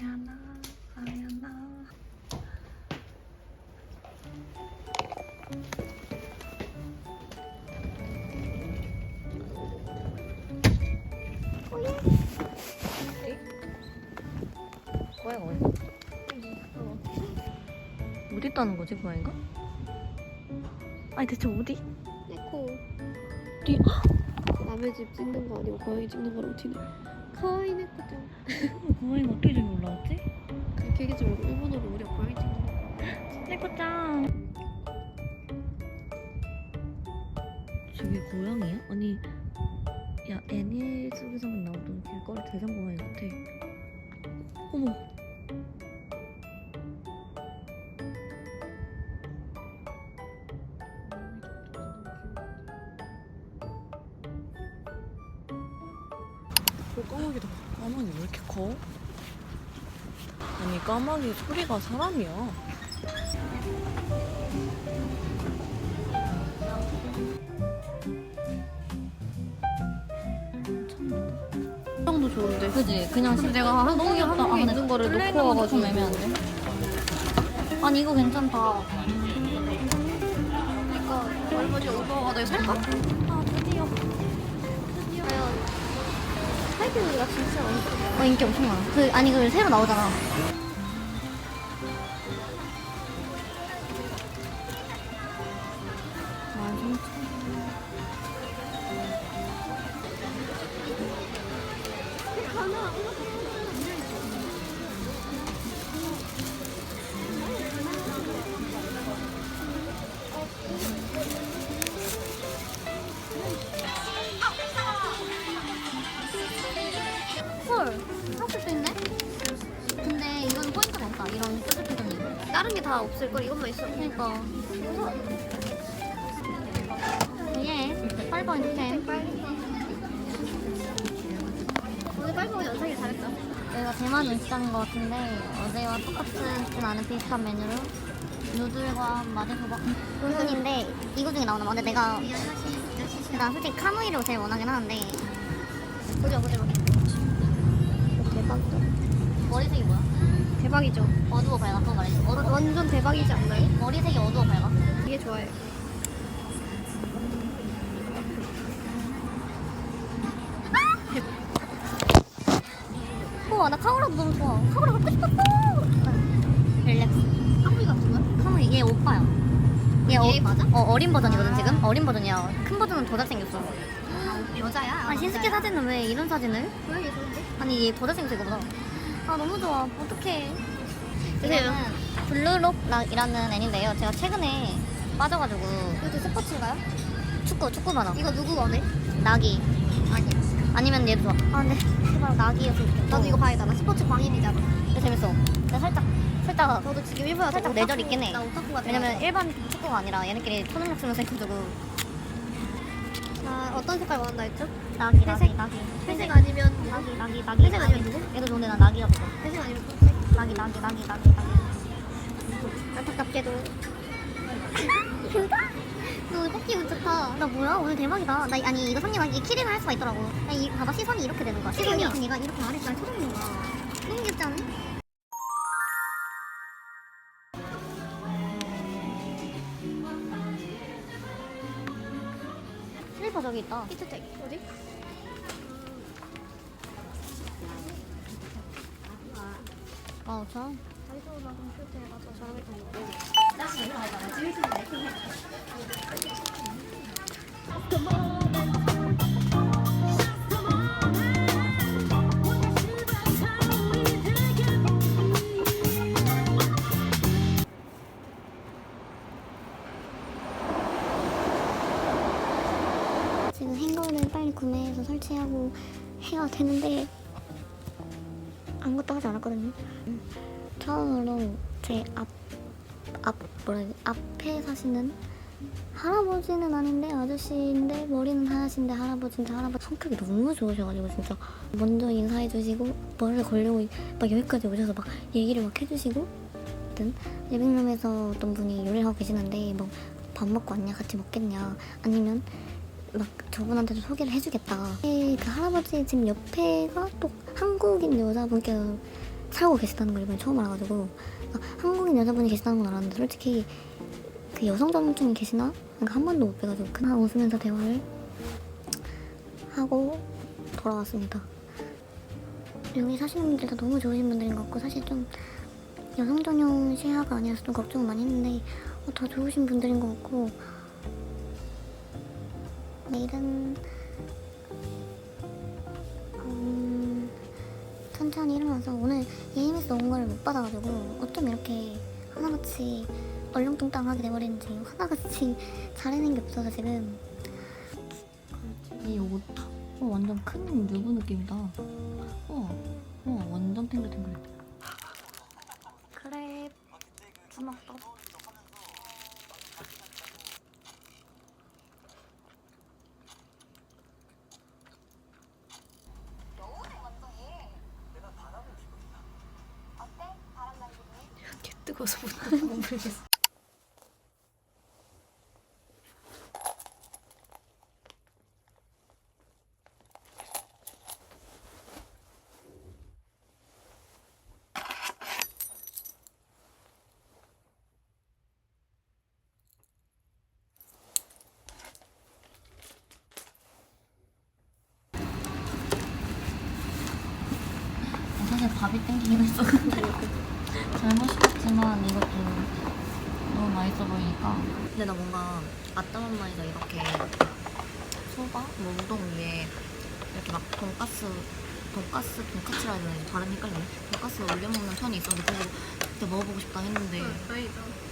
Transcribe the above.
하야나 하야나 고양이 어디? 어디 있다는 거지 고양이가? 아니 대체 어디? 에코 어디? 남의 집 찍는 거 아니고 고양이 찍는 거랑 티네 카와이 네코짱 고양이가 어떻게 저기 올라왔지? 그렇게 얘기하지 말고 일본어로 우리가 고양이 찍는 거. 네코짱. 저게 고양이야? 아니 야 애니 속에서만 나오던 길거리 대장고양이 같아. 어머 어, 까마귀다. 까마귀 왜 이렇게 커? 아니 까마귀 소리가 사람이야. 정도 좋은데 그지 그냥 근데 내가 한국에 한국에 있는 거를 놓고 와가지고 좀 애매한데 아니 이거 괜찮다 그러니까 얼마 전에 오빠가 살까? 하이킹이가 진짜 많이 어 인기 엄청 많아 그 아니 그 새로 나오잖아 다른 게 다 없을 걸 이것만 있어 그니까. 예. 8포인트 템 오늘 빨리 연상이 잘했다. 여기가 대만 음식점인 것 같은데 어제와 똑같은 않은 비슷한 메뉴로 누들과 마대소박 은근인데 이거 중에 나오나 봐 근데 내가 난 솔직히 카무이를 제일 원하긴 하는데. 보자 보자. 대박이다. 머리색이 뭐야? 대박이죠. 어두워 밝아. 그거 말이지 어두, 완전 대박이지 않나요? 머리색이 어두워 밝아. 이게 좋아요. 우와 나 카오라도 너무 좋아. 카오라 갖고 싶었어. 릴렉스. 카무이 같은 거야? 카무이 얘 오빠야. 얘, 어, 얘 맞아? 어 어린 버전이거든 지금? 어린 버전이야. 큰 버전은 더 잘생겼어. 여자야? 아니 신스케 사진은 왜 이런 사진을? 고양이 좋은데? 아니 얘더 잘생겼어 이거보다 아 너무 좋아. 어떡해. 이거는 블루록이라는 애니인데요. 제가 최근에 빠져가지고 이것도 스포츠인가요? 축구 축구 만화 이거 누구 원해? 나기. 아니야 아니면 얘도 좋아. 아 근데 제발 나기였으면 좋겠어 나도 이거 봐야 나 스포츠 광인이잖아. 근데 재밌어. 근데 살짝 살짝 저도 지금 일본에 살짝 내절 있긴 해. 나 오타쿠 같아 왜냐면 일반 축구가 아니라 얘네끼리 초능력 쓰면서 해가지고 아 어떤 색깔 원한다 했죠? 나기 나기 회색? 나기 회색 아니면 나기 나기 나기 회색 아니면 누구? 얘도 좋은데 나 나기가 좋아 회색 아니면 검색 나기 나기 나기 나기 나기 안타깝게도? 너 오늘 뽑기 운 좋다. 나 뭐야? 오늘 대박이다. 나 이- 아니 이거 상님아 이게 키링을 할 수가 있더라고. 나 이, 봐봐 시선이 이렇게 되는 거야. 시선이. 얘가 이렇게 아래까지 쳐다보는 거야. 너무 귀엽지 않아? 슬리퍼 저기 있다. 히트텍 어디? 아, 저. 다이소나 컴퓨터에 가서 저렴할 거 구매해서 설치하고 해야 되는데 아무것도 하지 않았거든요. 처음으로 제 앞, 앞, 뭐라 해야 지 앞에 사시는 할아버지는 아닌데 아저씨인데 머리는 하얗신데 할아버지인데 할아버지 성격이 너무 좋으셔가지고 진짜 먼저 인사해주시고 말을 걸려고 막 여기까지 오셔서 막 얘기를 막 해주시고 하여튼 리빙룸에서 어떤 분이 요리를 하고 계시는데 뭐 밥 먹고 왔냐 같이 먹겠냐 아니면 막 저분한테도 소개를 해주겠다. 그 할아버지 집 옆에가 또 한국인 여자분께서 살고 계시다는 걸 이번에 처음 알아가지고 아, 한국인 여자분이 계시다는 건 알았는데 솔직히 그 여성 전문증이 계시나? 그러니까 한 번도 못 뵈가지고 그냥 웃으면서 대화를 하고 돌아왔습니다. 여기 사시는 분들 다 너무 좋으신 분들인 것 같고 사실 좀 여성 전용 시야가 아니라서 좀 걱정 많이 했는데 어, 더 좋으신 분들인 것 같고 내일은 음, 천천히 일어나서 오늘 EMS 온 거를 못 받아가지고 어쩜 이렇게 하나같이 얼렁뚱땅하게 돼버리는지 하나같이 잘해낸 게 없어서 지금. 이 옷 어, 완전 큰 누구 느낌이다. 어, 어 완전 탱글탱글해. 그래 주먹 떠 못 모르겠어. 사실 밥이 땡기긴 했어 근데. 잘못 시켰지만 이것도 너무 맛있어 보이니까. 근데 나 뭔가 아따맘마에서 이렇게 소바? 뭐 우동 위에 이렇게 막 돈가스 돈가스 돈까스라 해야 되나? 발음 헷갈리네. 돈가스 올려 먹는 편이 있었는데 그거 그때 먹어보고 싶다 했는데. 사이다.